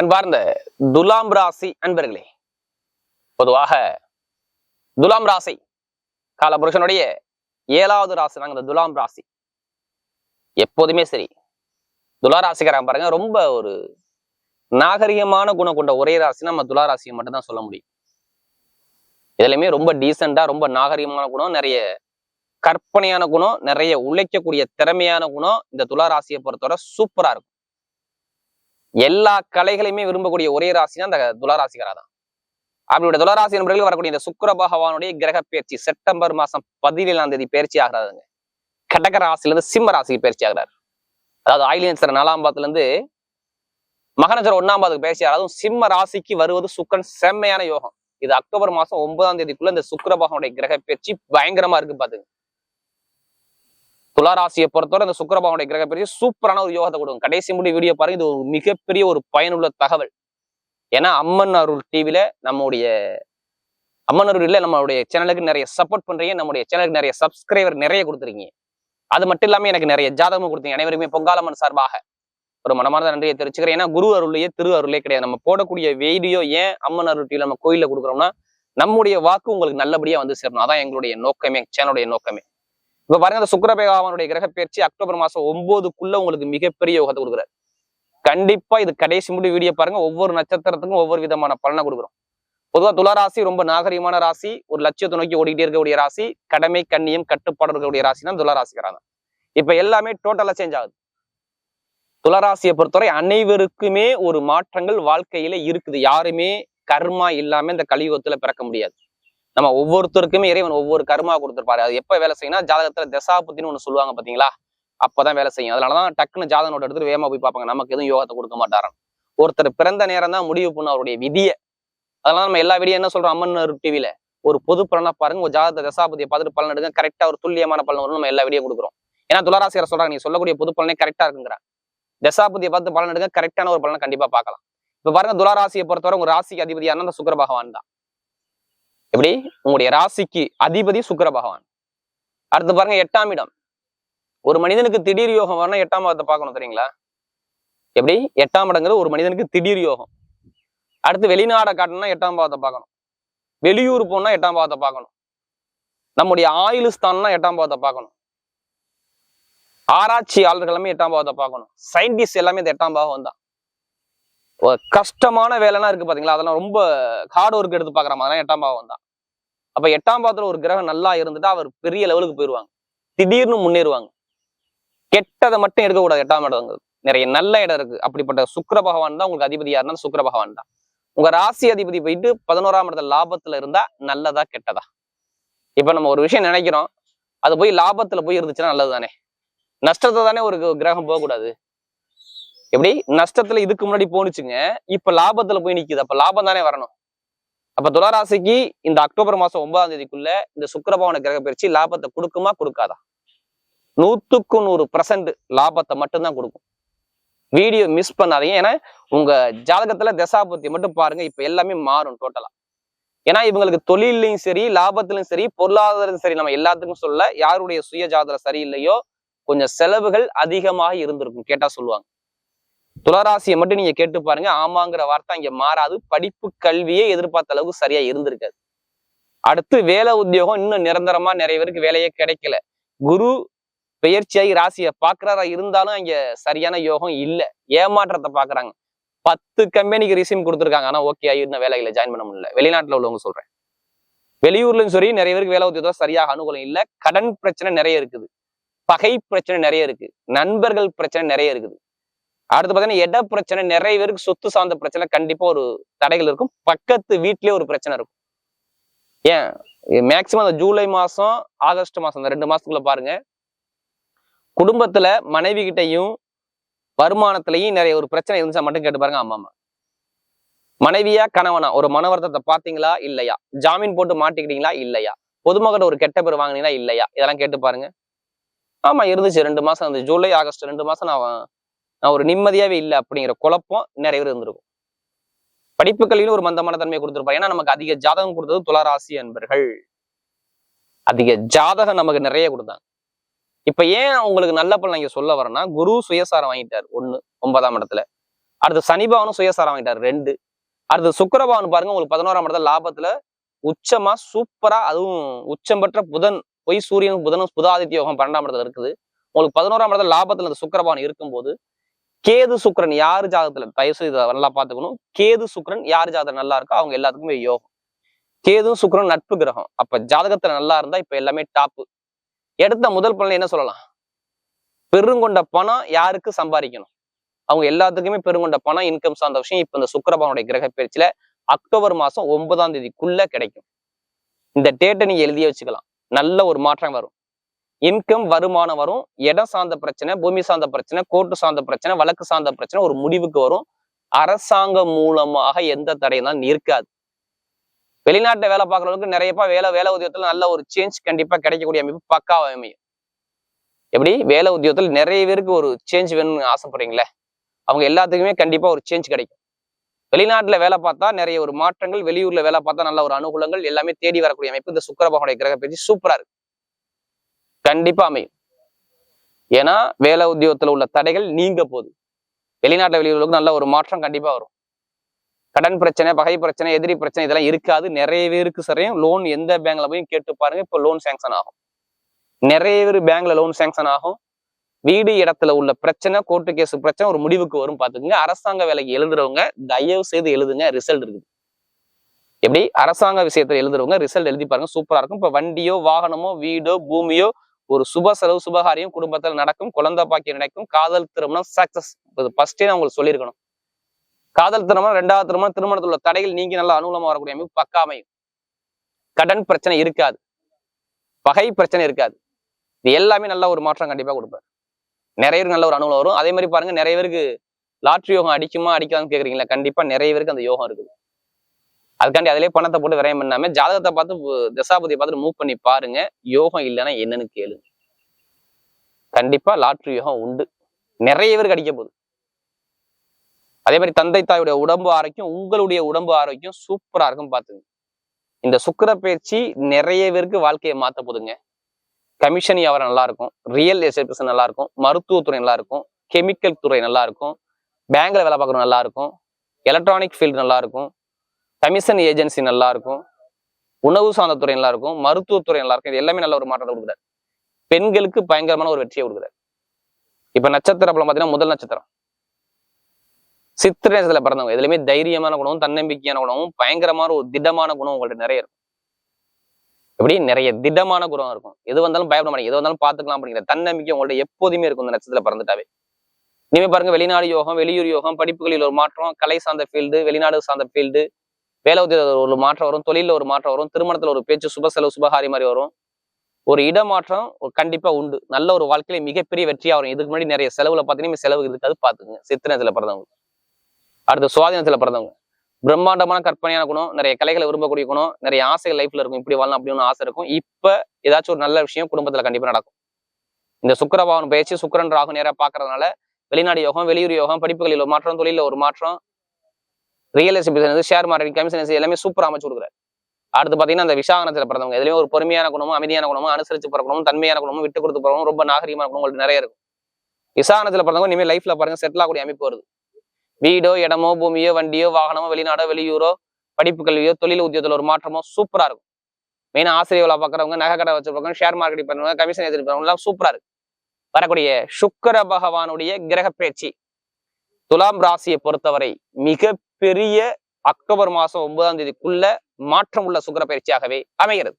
அன்பார்ந்த துலாம் ராசி அன்பர்களே பொதுவாக துலாம் ராசி காலபுருஷனுடைய ஏழாவது ராசி தாங்க இந்த துலாம் ராசி. எப்போதுமே சரி துலா ராசிக்காரங்க பாருங்க ரொம்ப ஒரு நாகரிகமான குணம் கொண்ட ஒரே ராசி நம்ம துலா ராசியை மட்டும்தான் சொல்ல முடியும். இதுலயுமே ரொம்ப டீசெண்டா ரொம்ப நாகரிகமான குணம் நிறைய கற்பனையான குணம் நிறைய உழைக்கக்கூடிய திறமையான குணம் இந்த துலா ராசியை பொறுத்தவரை சூப்பரா இருக்கும். எல்லா கலைகளையுமே விரும்பக்கூடிய ஒரே ராசினா அந்த துளாராசிகரா தான் அவருடைய துளராசி நண்பர்கள் வரக்கூடிய இந்த சுக்கர பகவானுடைய கிரக பயிற்சி செப்டம்பர் மாசம் பதினேழாம் தேதி பயிற்சி ஆகிறாருங்க. கடக ராசில இருந்து சிம்ம ராசிக்கு பயிற்சி ஆகிறார். அதாவது ஆயிலியன்சர் நாலாம் பாதத்துல இருந்து மகனச்சர் ஒன்னாம் பாதத்துக்கு பயிற்சி ஆகிறார். அதுவும் சிம்ம ராசிக்கு வருவது சுக்கரன் செம்மையான யோகம். இது அக்டோபர் மாசம் ஒன்பதாம் தேதிக்குள்ள இந்த சுக்கர பகவானுடைய கிரக பயிற்சி பயங்கரமா இருக்கு பாத்துங்க. துளாராசியை பொறுத்தவரை இந்த சுக்கரபாவனுடைய கிரக பெரிய சூப்பரான ஒரு யோகத்தை கொடுக்கும். கடைசி முடி வீடியோ பாருங்க. இது ஒரு மிகப்பெரிய ஒரு பயனுள்ள தகவல். ஏன்னா அம்மன் அருள் டிவியில நம்முடைய அம்மன் அருள்ல நம்மளுடைய சேனலுக்கு நிறைய சப்போர்ட் பண்றீங்க. நம்முடைய சேனலுக்கு நிறைய சப்ஸ்கிரைபர் நிறைய கொடுத்துருக்கீங்க. அது மட்டும் இல்லாம எனக்கு நிறைய ஜாதகமும் கொடுத்தீங்க. அனைவருமே பொங்காலம்மன் சார்பாக. ஒரு மனமார்ந்த நன்றியை தெரிவிச்சுக்கிறேன். ஏன்னா குரு அருளையே திரு அருளே கிடையாது. நம்ம போடக்கூடிய வீடியோ ஏன் அம்மன் அருள் டிவியில் நம்ம கோயிலில் கொடுக்குறோம்னா நம்முடைய வாக்கு உங்களுக்கு நல்லபடியா வந்து சேரணும். அதான் எங்களுடைய நோக்கமே சேனலுடைய நோக்கமே. இப்ப பாருங்க அந்த சுக்கர பகவானுடைய கிரக பயிற்சி அக்டோபர் மாசம் ஒன்பதுக்குள்ள உங்களுக்கு மிகப்பெரிய யோகத்தை கொடுக்குறாரு. கண்டிப்பா இது கடைசி முடி வீடியோ பாருங்க ஒவ்வொரு நட்சத்திரத்துக்கும் ஒவ்வொரு விதமான பலனை கொடுக்குறோம். பொதுவா துளராசி ரொம்ப நாகரிகமான ராசி ஒரு லட்சியத்தை நோக்கி ஓடிக்கிட்டே இருக்கக்கூடிய ராசி கடமை கண்ணியம் கட்டுப்பாடு இருக்கக்கூடிய ராசி தான். துளாராசிக்கிறாங்க இப்ப எல்லாமே டோட்டலா சேஞ்ச் ஆகுது. துளராசியை பொறுத்தவரை அனைவருக்குமே ஒரு மாற்றங்கள் வாழ்க்கையில இருக்குது. யாருமே கர்மா இல்லாம இந்த கலியுகத்துல பிறக்க முடியாது. நம்ம ஒவ்வொருத்தருக்குமே இறைவன் ஒவ்வொரு கர்மா கொடுத்துருப்பாரு. அது எப்ப வேலை செய்யணும் ஜாதகத்துல தசாபத்தின்னு ஒன்று சொல்லுவாங்க பாத்தீங்களா? அப்பதான் வேலை செய்யும். அதனாலதான் டக்குன்னு ஜாதகனோட எடுத்துட்டு வேகமா போய் பார்ப்பாங்க. நமக்கு எதுவும் யோகத்தை கொடுக்க மாட்டாரன் ஒருத்தர் பிறந்த நேரம் தான் முடிவு பண்ண அவருடைய விதியை. அதனால நம்ம எல்லா விடியும் என்ன சொல்றோம்? அம்மன் டிவில. ஒரு பொது பலனா பாருங்க ஒரு ஜாதக தசாபதியை பார்த்துட்டு பலன் எடுங்க. கரெக்டா ஒரு துல்லியமான பலன் வரும் நம்ம எல்லா வீடியோ கொடுக்குறோம். ஏன்னா துளாராசியர் சொல்றாங்க நீ சொல்லக்கூடிய பொது பலனே கரெக்டா இருக்குங்கிறாங்க தசாபதியை பார்த்து பலன் எடுங்க கரெக்டான ஒரு பலனை கண்டிப்பா பார்க்கலாம். இப்ப பாருங்க துளாராசியை பொறுத்தவரை உங்க ராசிக்கு அதிபதியான அந்த சுக்கர பகவான் தான். எப்படி? உங்களுடைய ராசிக்கு அதிபதி சுக்கர பகவான். அடுத்து பாருங்க எட்டாம் இடம். ஒரு மனிதனுக்கு திடீர் யோகம் வரணும் எட்டாம் இடத்தை பார்க்கணும் தெரியுங்களா? எப்படி? எட்டாம் இடங்கிறது ஒரு மனிதனுக்கு திடீர் யோகம். அடுத்து வெளிநாடை காட்டணும்னா எட்டாம் பாவத்தை பார்க்கணும். வெளியூர் போனா எட்டாம் பாவத்தை பார்க்கணும். நம்முடைய ஆயுள் ஸ்தானம்னா எட்டாம் பாவத்தை பார்க்கணும். ஆராய்ச்சியாளர்கள் எல்லாமே எட்டாம் பாவத்தை பார்க்கணும். சயின்டிஸ்ட் எல்லாமே இந்த எட்டாம் பாவம் தான். ஒரு கஷ்டமான வேலைலாம் இருக்கு பாத்தீங்களா? அதெல்லாம் ரொம்ப ஹார்ட் ஒர்க் எடுத்து பாக்குற மாதிரி எட்டாம் பாவம் தான். அப்ப எட்டாம் பாதத்துல ஒரு கிரகம் நல்லா இருந்துட்டா அவர் பெரிய லெவலுக்கு போயிடுவாங்க திடீர்னு முன்னேறுவாங்க. கெட்டதை மட்டும் எடுக்கக்கூடாது எட்டாம் இடங்கிறது. நிறைய நல்ல இடம் இருக்கு. அப்படிப்பட்ட சுக்கர பகவான் தான் உங்களுக்கு அதிபதியா இருந்தா சுக்கர பகவான் தான். உங்க ராசி அதிபதி போயிட்டு பதினோராம் இடத்துல லாபத்துல இருந்தா நல்லதா கெட்டதா? இப்ப நம்ம ஒரு விஷயம் நினைக்கிறோம். அது போய் லாபத்துல போய் இருந்துச்சுன்னா நல்லது தானே நஷ்டத்தை தானே ஒரு கிரகம் போகக்கூடாது. எப்படி? நஷ்டத்துல இதுக்கு முன்னாடி போனுச்சுங்க இப்ப லாபத்துல போய் நிக்குது. அப்ப லாபம் தானே வரணும். அப்ப துளாராசிக்கு இந்த அக்டோபர் மாசம் ஒன்பதாம் தேதிக்குள்ள இந்த சுக்கரபவன கிரக பயிற்சி லாபத்தை கொடுக்குமா கொடுக்காதா? நூத்துக்கு நூறு பர்சன்ட் லாபத்தை மட்டும்தான் கொடுக்கும். வீடியோ மிஸ் பண்ணாதீங்க. ஏன்னா உங்க ஜாதகத்துல தசாபுத்தி மட்டும் பாருங்க இப்ப எல்லாமே மாறும் டோட்டலா ஏன்னா இவங்களுக்கு தொழிலையும் சரி லாபத்திலும் சரி பொருளாதாரத்திலும் சரி நம்ம எல்லாத்துக்கும் சொல்ல யாருடைய சுய ஜாதகம் சரியில்லையோ கொஞ்சம் செலவுகள் அதிகமாக இருந்திருக்கும் கேட்டா சொல்லுவாங்க. துளராசியை மட்டும் நீங்க கேட்டு பாருங்க. ஆமாங்கிற வார்த்தை இங்க மாறாது. படிப்பு கல்வியே எதிர்பார்த்த அளவுக்கு சரியா இருந்திருக்காது. அடுத்து வேலை உத்தியோகம் இன்னும் நிரந்தரமா நிறைய பேருக்கு வேலையே கிடைக்கல. குரு பெயர்ச்சியாகி ராசியை பாக்குறாரா இருந்தாலும் அங்க சரியான யோகம் இல்ல. ஏமாற்றத்தை பாக்குறாங்க பத்து கம்பெனிக்கு ரிசீம் கொடுத்துருக்காங்க. ஆனா ஓகே ஆகி இன்னும் வேலைகளை ஜாயின் பண்ண முடியல. வெளிநாட்டுல உள்ளவங்க சொல்றேன். வெளியூர்லயும் சரி நிறைய பேருக்கு வேலை உத்தியோகம் சரியாக அனுகூலம் இல்ல. கடன் பிரச்சனை நிறைய இருக்குது. பகை பிரச்சனை நிறைய இருக்கு. நண்பர்கள் பிரச்சனை நிறைய இருக்குது. அடுத்து பாத்தீங்கன்னா இட பிரச்சனை நிறைய பேருக்கு சொத்து சார்ந்த பிரச்சனை கண்டிப்பா ஒரு தடைகள் இருக்கும். பக்கத்து வீட்லயே ஒரு பிரச்சனை இருக்கும். ஏன்? மேக்சிமம் அந்த ஜூலை மாசம் ஆகஸ்ட் மாசம் அந்த ரெண்டு மாசத்துக்குள்ள பாருங்க. குடும்பத்துல மனைவி கிட்டையும் வருமானத்திலையும் நிறைய ஒரு பிரச்சனை இருந்துச்சா மட்டும் கேட்டு பாருங்க ஆமா ஆமா. மனைவியா கணவனா? ஒரு மனவர்த்தத்தை பார்த்தீங்களா? பாத்தீங்களா இல்லையா. ஜாமீன் போட்டு மாட்டிக்கிட்டீங்களா? இல்லையா. பொதுமக்கள் ஒரு கெட்ட பேர் வாங்கினீங்களா? இல்லையா. இதெல்லாம் கேட்டு பாருங்க. ஆமா இருந்துச்சு. ரெண்டு மாசம் அந்த ஜூலை ஆகஸ்ட் ரெண்டு மாசம் நான் நான் ஒரு நிம்மதியாவே இல்லை அப்படிங்கிற குழப்பம் நிறைய பேர் இருந்திருக்கும். படிப்பு கல்வியில ஒரு மந்தமான தன்மையை கொடுத்துருப்பாங்க ஏன்னா நமக்கு அதிக ஜாதகம் கொடுத்தது துளராசி அன்பர்கள். அதிக ஜாதகம் நமக்கு நிறைய கொடுத்தாங்க. இப்ப ஏன் உங்களுக்கு நல்ல பலன் இங்க சொல்ல வரேன்னா குரு சுயசாரம் வாங்கிட்டார். ஒண்ணு ஒன்பதாம் இடத்துல. அடுத்து சனிபவனும் சுயசாரம் வாங்கிட்டார். ரெண்டு. அடுத்து சுக்கிரபவன் பாருங்க உங்களுக்கு பதினோராம் இடத்துல லாபத்துல உச்சமா சூப்பரா அதுவும் உச்சம் பெற்ற புதன் பொய் சூரியனும் புதனும் புதாதித்ய யோகம் பன்னெண்டாம் இடத்துல இருக்குது. உங்களுக்கு பதினோராம் இடத்துல லாபத்துல இந்த சுக்கிரபவன் இருக்கும்போது கேது சுக்கிரன் யாரு ஜாதகத்துல? தயவு இதை நல்லா பாத்துக்கணும் கேது சுக்ரன் யாரு ஜாதகம் நல்லா இருக்கோ? அவங்க எல்லாத்துக்குமே யோகம். கேது சுக்ரன் நட்பு கிரகம். அப்ப ஜாதகத்துல நல்லா இருந்தா இப்ப எல்லாமே டாப்பு எடுத்த முதல் பலன் என்ன சொல்லலாம்? பெருங்கொண்ட பணம் யாருக்கு சம்பாதிக்கணும்? அவங்க எல்லாத்துக்குமே பெருங்கொண்ட பணம் இன்கம் சார்ந்த விஷயம். இப்ப இந்த சுக்கிரபவனுடைய கிரக பயிற்சியில அக்டோபர் மாசம் ஒன்பதாம் தேதிக்குள்ள கிடைக்கும். இந்த டேட்டை நீங்க எழுதியே வச்சுக்கலாம். நல்ல ஒரு மாற்றம் வரும். இன்கம் வருமானம் வரும் இடம் சார்ந்த பிரச்சனை பூமி சார்ந்த பிரச்சனை கோர்ட்டு சார்ந்த பிரச்சனை வழக்கு சார்ந்த பிரச்சனை ஒரு முடிவுக்கு வரும். அரசாங்கம் மூலமாக எந்த தடையினாலும் இருக்காது வெளிநாட்டுல வேலை பார்க்குறவங்களுக்கு நிறையப்பா வேலை வேலை உத்தியோகத்துல நல்ல ஒரு சேஞ்ச் கண்டிப்பா கிடைக்கக்கூடிய அமைப்பு பக்காவா அமையும். எப்படி? வேலை உத்தியோகத்தில் நிறைய பேருக்கு ஒரு சேஞ்ச் வேணும்னு ஆசைப்படுறீங்களே? அவங்க எல்லாத்துக்குமே கண்டிப்பா ஒரு சேஞ்ச் கிடைக்கும். வெளிநாட்டுல வேலை பார்த்தா நிறைய ஒரு மாற்றங்கள் வெளியூர்ல வேலை பார்த்தா நல்ல ஒரு அனுகூலங்கள் எல்லாமே தேடி வரக்கூடிய அமைப்பு. இந்த சுக்கரபகனுடைய கிரக பயிற்சி சூப்பரா இருக்கு. கண்டிப்பா அமையும். ஏன்னா வேலை உத்தியோகத்துல உள்ள தடைகள் நீங்க போகுது வெளிநாட்டுல வெளியூர்களுக்கு நல்ல ஒரு மாற்றம் கண்டிப்பா வரும். கடன் பிரச்சனை பகை பிரச்சனை எதிரி பிரச்சனை இதெல்லாம் இருக்காது. நிறைய பேருக்கு சரியும் லோன் எந்த பேங்க்ல போய் கேட்டு பாருங்க இப்போ லோன் சேங்ஷன் ஆகும். நிறைய பேர் பேங்க்ல லோன் சேங்ஷன் ஆகும். வீடு இடத்துல உள்ள பிரச்சனை கோர்ட்டு கேஸ் பிரச்சனை ஒரு முடிவுக்கு வரும் பாத்துக்கோங்க அரசாங்க வேலைக்கு எழுதுறவங்க தயவு செய்து எழுதுங்க ரிசல்ட் இருக்குது. எப்படி? அரசாங்க விஷயத்துல எழுதுறவங்க ரிசல்ட் எழுதி பாருங்க சூப்பரா இருக்கும். இப்ப வண்டியோ வாகனமோ வீடோ பூமியோ ஒரு சுப செலவு சுபகாரியம் குடும்பத்தில் நடக்கும் குழந்தை பாக்கியம் நடக்கும் காதல் திருமணம் சக்சஸ் ஃபர்ஸ்டே நான் உங்களுக்கு சொல்லியிருக்கணும். காதல் திருமணம் ரெண்டாவது திருமணம் திருமணத்தில் உள்ள தடைகள் நீங்க நல்ல அனுகூலமா வரக்கூடிய அமைப்பு பக்கா அமையும். கடன் பிரச்சனை இருக்காது. பகை பிரச்சனை இருக்காது. இது எல்லாமே நல்ல ஒரு மாற்றம் கண்டிப்பா கொடுப்பார் நிறைய பேருக்கு நல்ல ஒரு அனுகூலம் வரும். அதே மாதிரி பாருங்க நிறைய பேருக்கு லாட்ரி யோகம் அடிக்குமா அடிக்காதுன்னு கேக்குறீங்களா? கண்டிப்பா நிறைய பேருக்கு அந்த யோகம் இருக்குது. அதுக்காண்டி அதிலே பணத்தை போட்டு விரயம் பண்ணாம ஜாதகத்தை பார்த்து தசாபதியை பார்த்துட்டு மூவ் பண்ணி பாருங்க. யோகம் இல்லைன்னா என்னன்னு கேளுங்க. கண்டிப்பா லாட்ரி யோகம் உண்டு. நிறைய பேருக்கு அடிக்க போகுது. அதே மாதிரி தந்தை தாயுடைய உடம்பு ஆரோக்கியம் உங்களுடைய உடம்பு ஆரோக்கியம் சூப்பரா இருக்கும் பாத்துங்க இந்த சுக்கிர பயிற்சி நிறைய பேருக்கு வாழ்க்கையை மாத்த போதுங்க. கமிஷன் வியாபாரம் நல்லா இருக்கும். ரியல் எஸ்டேட் பிசினஸ் நல்லா இருக்கும். மருத்துவத்துறை நல்லா இருக்கும். கெமிக்கல் துறை நல்லா இருக்கும். பேங்க்ல வேலை பார்க்குறவங்க நல்லா இருக்கும். எலக்ட்ரானிக் ஃபீல்டு நல்லா இருக்கும். கமிஷன் ஏஜென்சி நல்லா இருக்கும் உணவு சார்ந்த துறை நல்லா இருக்கும் மருத்துவத்துறை நல்லா இருக்கும் இது எல்லாமே நல்ல ஒரு மாற்றத்தை கொடுக்குறாரு. பெண்களுக்கு பயங்கரமான ஒரு வெற்றியை கொடுக்குறாரு. இப்ப நட்சத்திரம் பலம் பார்த்தீங்கன்னா முதல் நட்சத்திரம். சித்திர நட்சத்திரத்துல பிறந்தவங்க. எதுலையுமே தைரியமான குணமும் தன்னம்பிக்கையான குணமும் பயங்கரமான ஒரு திடமான குணம் உங்கள்ட்ட நிறைய இருக்கும். எப்படி? நிறைய திடமான குணம் இருக்கும். எது வந்தாலும் பயப்பட மாட்டீங்க. எது வந்தாலும் பாத்துக்கலாம் அப்படிங்கிற தன்னம்பிக்கை உங்கள்ட்ட எப்போதுமே இருக்கும் இந்த நட்சத்திரத்துல பிறந்துட்டாவே. இனிமே பாருங்க வெளிநாடு யோகம் வெளியூர் யோகம் படிப்புகளில் ஒரு மாற்றம் கலை சார்ந்த ஃபீல்டு வெளிநாடு சார்ந்த ஃபீல்டு வேலை உத்தியோகத்துல ஒரு மாற்றம் வரும் தொழில ஒரு மாற்றம் வரும் திருமணத்துல ஒரு பேச்சு சுப செலவு சுபகாரி மாதிரி வரும். ஒரு இடமாற்றம் ஒரு கண்டிப்பா உண்டு. நல்ல ஒரு வாழ்க்கையில மிகப்பெரிய வெற்றியாக வரும். இதுக்கு முன்னாடி நிறைய செலவுல பாத்தீங்கன்னா செலவு இருக்காது பாத்துங்க சித்திரத்தில் பிறந்தவங்க. அடுத்து சுவாதீனத்துல பிறந்தவங்க. பிரம்மாண்டமான கற்பனையான குணம் நிறைய கலைகளை விரும்பக்கூடிய குணம் நிறைய ஆசைகள் லைஃப்ல இருக்கும். இப்படி வாழலாம் அப்படின்னு ஆசை இருக்கும். இப்ப ஏதாச்சும் ஒரு நல்ல விஷயம் குடும்பத்துல கண்டிப்பா நடக்கும். இந்த சுக்கரபாவன் பயிற்சி சுக்கிரன் ராகு நேராக பாக்குறதுனால வெளிநாடு யோகம் வெளியூர் யோகம் படிப்புகளில் ஒரு மாற்றம் தொழில ஒரு மாற்றம் real estate business share market commission எல்லாமே சூப்பர் அமைச்சு கொடுக்குறாரு. அடுத்து பார்த்தீங்கன்னா அந்த விசாகனத்தில் பிறந்தவங்க இதுலயும் ஒரு பொறுமையான குணமும் அமைதியான குணமும் அனுசரிச்சு பிறக்கணும் தன்மையான குணமும் விட்டு கொடுத்து பிறக்கணும் ரொம்ப நாகரிகமான குணம் உங்களுக்கு நிறைய இருக்கும். விசாகனத்தில் பிறந்தவங்க இனிமேல் லைஃப்ல பாருங்க செட்டில் ஆகக்கூடிய அமைப்பு வருது. வீடோ இடமோ பூமியோ வண்டியோ வாகனமோ வெளிநாடோ வெளியூரோ படிப்பு கல்வியோ தொழில் உத்தியோகத்தில் ஒரு மாற்றமோ சூப்பரா இருக்கும். மெயினாக ஆசிரியர் வேலை பார்க்குறவங்க நகை கடை வச்சிருப்பாங்க ஷேர் மார்க்கெட் பண்ணுவாங்க கமிஷன் எதிர்ப்பு எல்லாம் சூப்பரா இருக்கு. வரக்கூடிய சுக்கர பகவானுடைய கிரக பேச்சு. துலாம் ராசியை பொறுத்தவரை மிக பெரிய அக்டோபர் மாசம் ஒன்பதாம் தேதிக்குள்ள மாற்றம் உள்ள பயிற்சியாகவே அமைகிறது.